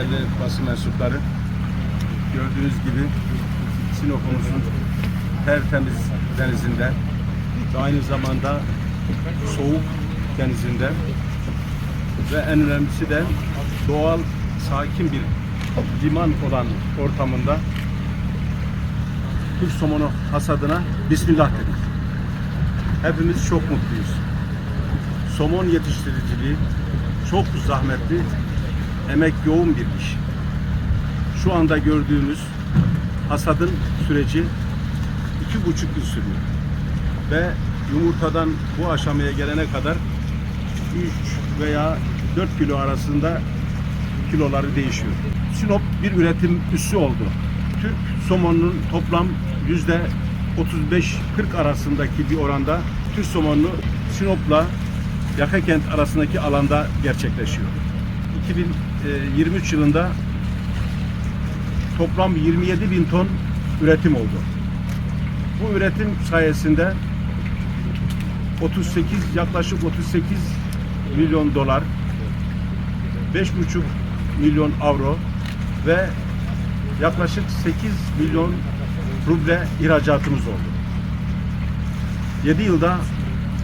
Değerli basın mensupları, gördüğünüz gibi Sinop'umuzun tertemiz denizinde ve aynı zamanda soğuk denizinde ve en önemlisi de doğal, sakin bir liman olan ortamında Türk somonu hasadına Bismillah dedik. Hepimiz çok mutluyuz. Somon yetiştiriciliği çok zahmetli, emek yoğun bir iş. Şu anda gördüğümüz hasadın süreci iki buçuk yıl sürüyor. Ve yumurtadan bu aşamaya gelene kadar 3 veya 4 kilo arasında kiloları değişiyor. Sinop bir üretim üssü oldu. Türk somonunun toplam yüzde 35-40 arasındaki bir oranda Türk somonunu Sinop'la Yakakent arasındaki alanda gerçekleşiyor. 2023 yılında toplam 27 bin ton üretim oldu. Bu üretim sayesinde 38 yaklaşık 38 milyon dolar 5,5 milyon avro ve yaklaşık 8 milyon ruble ihracatımız oldu. 7 yılda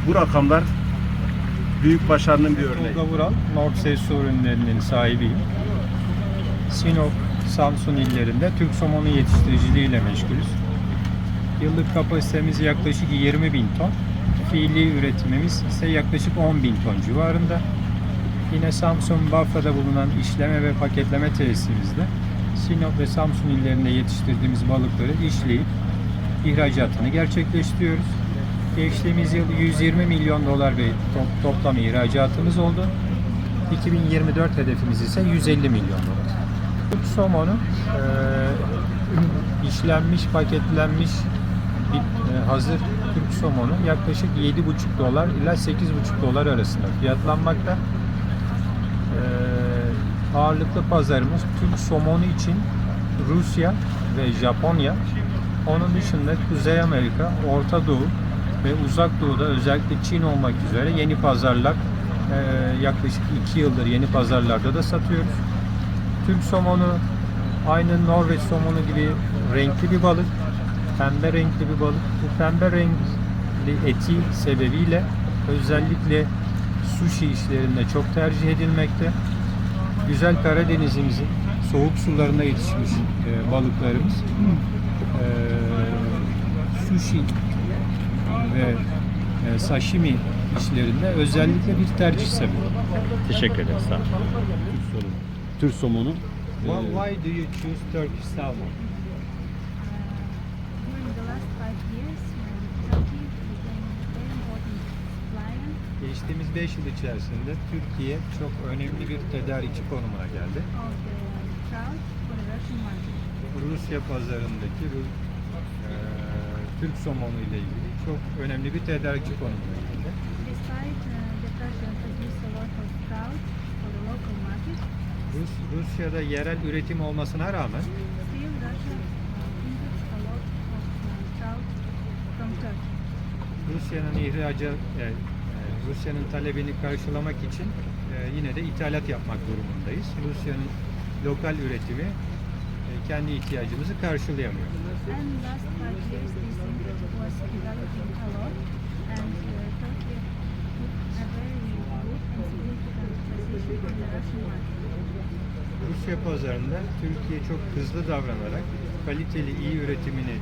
bu rakamlar büyük başarının bir örneği. Tolga Vural, Nordsee Su ürünlerinin sahibiyim. Sinop, Samsun illerinde Türk somonu yetiştiriciliğiyle meşgulüz. Yıllık kapasitemiz yaklaşık 20 bin ton. Fiili üretimimiz ise yaklaşık 10 bin ton civarında. Yine Samsun, Bafra'da bulunan işleme ve paketleme tesisimizde Sinop ve Samsun illerinde yetiştirdiğimiz balıkları işleyip ihracatını gerçekleştiriyoruz. Geçtiğimiz yıl 120 milyon dolar bir to- toplam ihracatımız oldu. 2024 hedefimiz ise 150 milyon dolar. Somonu e, işlenmiş, paketlenmiş hazır Türk somonu yaklaşık 7,5 dolar ila 8,5 dolar arasında fiyatlanmakta. E, ağırlıklı pazarımız Türk somonu için Rusya ve Japonya. Onun dışında Kuzey Amerika, Orta Doğu ve Uzak Doğu'da özellikle Çin olmak üzere yeni pazarlar e, yaklaşık 2 yıldır yeni pazarlarda da satıyoruz. Türk somonu aynı Norveç somonu gibi renkli bir balık. Pembe renkli bir balık. Bu pembe renkli eti sebebiyle özellikle sushi işlerinde çok tercih edilmekte. Güzel Karadenizimizin soğuk sularında yetişmiş e, balıklarımız. E, sushi ve e, sashimi işlerinde özellikle bir tercih sebebi. Teşekkür ederiz. Sağ olun. Türk somonu. Why do you choose Turkish salmon? During the last five years, uh, Turkey became a very important supplier Geçtiğimiz 5 yıl içerisinde Türkiye çok önemli bir tedarikçi konumuna geldi. Rusya pazarındaki eee, Türk somonu ile ilgili çok önemli bir tedarikçi konumuna geldi. Rus, Rusya'da yerel üretim olmasına rağmen. Rusya'nın ihraca e, e, Rusya'nın talebini karşılamak için e, yine de ithalat yapmak durumundayız. Rusya'nın lokal üretimi e, kendi ihtiyacımızı karşılayamıyor. And last five years, this import was developing a lot, and uh, Turkey took a very good and significant position in the Russian market. Rusya pazarında Türkiye çok hızlı davranarak kaliteli iyi üretimini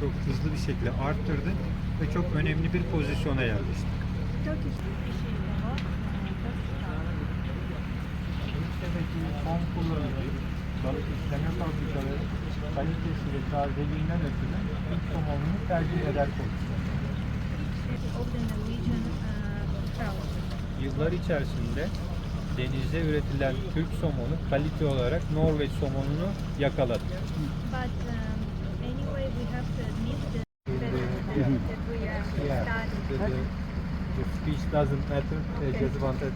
çok hızlı bir şekilde arttırdı ve çok önemli bir pozisyona yerleşti. Son kullanıcı balık işleme fabrikaları kalitesi ve tazeliğinden ötürü Türk somonunu tercih eder konusunda. Uh, trout. Yıllar içerisinde denizde üretilen Türk somonu kalite olarak Norveç somonunu yakaladı. But um, anyway, we have to admit that, that, Yeah. that we are Yeah, starting. Speech doesn't matter, they just wanted